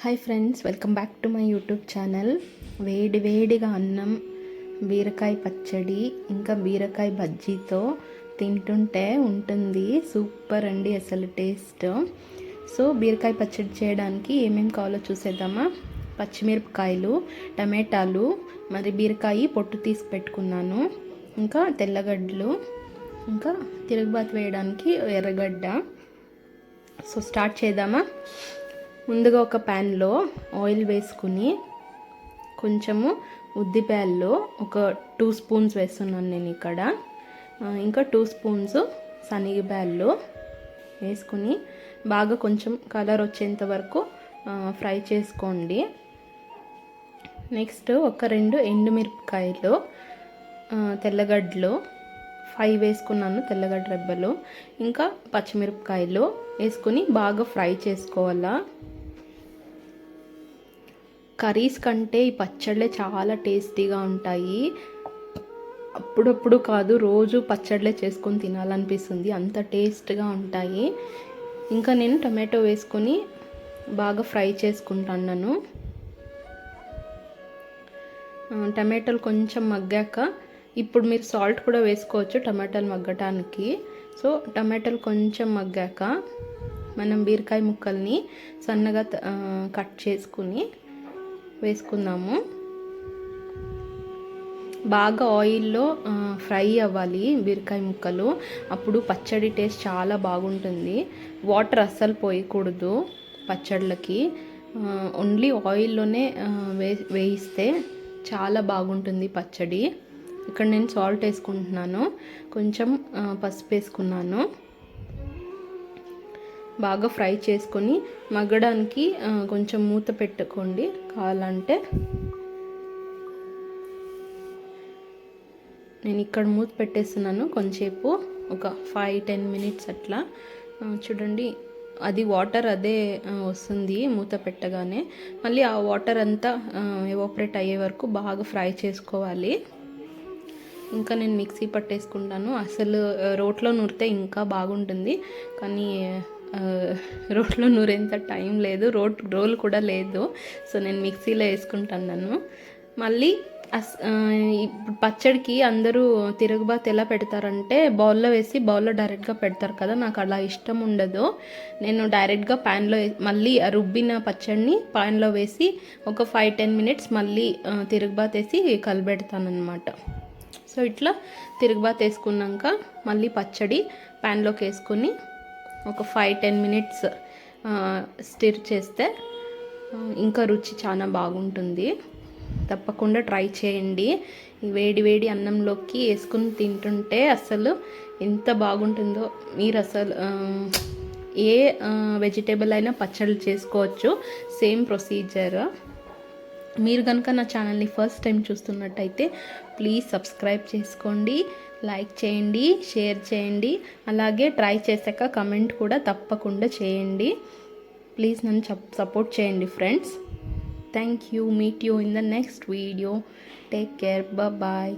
Hi friends welcome back to my YouTube channel. వేడి వేడిగా అన్నం బీరకాయ పచ్చడి ఇంకా బీరకాయ బజ్జీతో తింటుంటే ఉంటుంది. సూపర్ అండి అసలు టేస్ట్. సో బీరకాయ పచ్చడి చేయడానికి ఏమేమి కావాలో చూసేద్దామా? పచ్చిమిరపకాయలు టమాటాలు మరి బీరకాయ పొట్టు తీసి పెట్టుకున్నాను. ఇంకా తెల్లగడ్డలు ఇంకా తిరుగుబాతు వేయడానికి ఎర్రగడ్డ. సో స్టార్ట్ చేద్దామా? ముందుగా ఒక ప్యాన్లో ఆయిల్ వేసుకుని కొంచెము ఉద్దిపాయల్లో ఒక టూ స్పూన్స్ వేస్తున్నాను నేను ఇక్కడ. ఇంకా టూ స్పూన్స్ శనగపాయలు వేసుకుని బాగా కొంచెం కలర్ వచ్చేంత వరకు ఫ్రై చేసుకోండి. నెక్స్ట్ ఒక రెండు ఎండుమిరపకాయలు తెల్లగడ్డలు ఫైవ్ వేసుకున్నాను తెల్లగడ్డ రెబ్బలు. ఇంకా పచ్చిమిరపకాయలు వేసుకుని బాగా ఫ్రై చేసుకోవాలా. కర్రీస్ కంటే ఈ పచ్చళ్ళే చాలా టేస్టీగా ఉంటాయి. అప్పుడప్పుడు కాదు రోజు పచ్చళ్ళే చేసుకొని తినాలనిపిస్తుంది. అంత టేస్ట్గా ఉంటాయి. ఇంకా నేను టమాటో వేసుకొని బాగా ఫ్రై చేసుకుంటున్నాను నన్ను. టమాటాలు కొంచెం మగ్గాక ఇప్పుడు మీరు సాల్ట్ కూడా వేసుకోవచ్చు టమాటాలు మగ్గటానికి. సో టమాటాలు కొంచెం మగ్గాక మనం బీరకాయ ముక్కల్ని సన్నగా కట్ చేసుకుని వేసుకుందాము. బాగా ఆయిల్లో ఫ్రై అవ్వాలి బీరకాయ ముక్కలు. అప్పుడు పచ్చడి టేస్ట్ చాలా బాగుంటుంది. వాటర్ అస్సలు పోయకూడదు పచ్చళ్ళకి. ఓన్లీ ఆయిల్లోనే వే వేయిస్తే చాలా బాగుంటుంది పచ్చడి. ఇక్కడ నేను సాల్ట్ వేసుకుంటున్నాను. కొంచెం పసుపు వేసుకున్నాను. బాగా ఫ్రై చేసుకొని మగ్గడానికి కొంచెం మూత పెట్టుకోండి కావాలంటే. నేను ఇక్కడ మూత పెట్టేస్తున్నాను కొంచెంసేపు ఒక ఫైవ్ టెన్ మినిట్స్ అట్లా. చూడండి అది వాటర్ అదే వస్తుంది మూత పెట్టగానే. మళ్ళీ ఆ వాటర్ అంతా ఎవాపరేట్ అయ్యే వరకు బాగా ఫ్రై చేసుకోవాలి. ఇంకా నేను మిక్సీ పట్టేసుకుంటాను. అసలు రోట్లో నూరితే ఇంకా బాగుంటుంది. కానీ రోడ్లో నూరేంత టైం లేదు. రోట్ రోల్ కూడా లేదు. సో నేను మిక్సీలో వేసుకుంటున్నాను మళ్ళీ అస్ ఇప్పుడు పచ్చడికి అందరూ తిరుగుబాత్ ఎలా పెడతారంటే బౌల్లో వేసి బౌల్లో డైరెక్ట్గా పెడతారు కదా నాకు అలా ఇష్టం ఉండదు. నేను డైరెక్ట్గా ప్యాన్లో మళ్ళీ రుబ్బిన పచ్చడిని ప్యాన్లో వేసి ఒక ఫైవ్ టెన్ మినిట్స్ మళ్ళీ తిరుగుబాత్ వేసి కలిపెడతాను అనమాట సో ఇట్లా తిరుగుబాత్ వేసుకున్నాక మళ్ళీ పచ్చడి ప్యాన్లోకి వేసుకొని ఒక ఫైవ్ టెన్ మినిట్స్ స్టిర్ చేస్తే ఇంకా రుచి చాలా బాగుంటుంది. తప్పకుండా ట్రై చేయండి. ఈ వేడి వేడి అన్నంలోకి వేసుకుని తింటుంటే అసలు ఎంత బాగుంటుందో. మీరు అసలు ఏ వెజిటేబుల్ అయినా పచ్చళ్ళు చేసుకోవచ్చు. సేమ్ ప్రొసీజర్ మీరు కనుక నా ఛానల్ని ఫస్ట్ టైం చూస్తున్నట్టయితే ప్లీజ్ సబ్స్క్రైబ్ చేసుకోండి. లైక్ చేయండి షేర్ చేయండి. అలాగే ట్రై చేశాక కమెంట్ కూడా తప్పకుండా చేయండి. ప్లీజ్ నన్ను సపోర్ట్ చేయండి friends. Thank you meet you in the next video. Take care bye.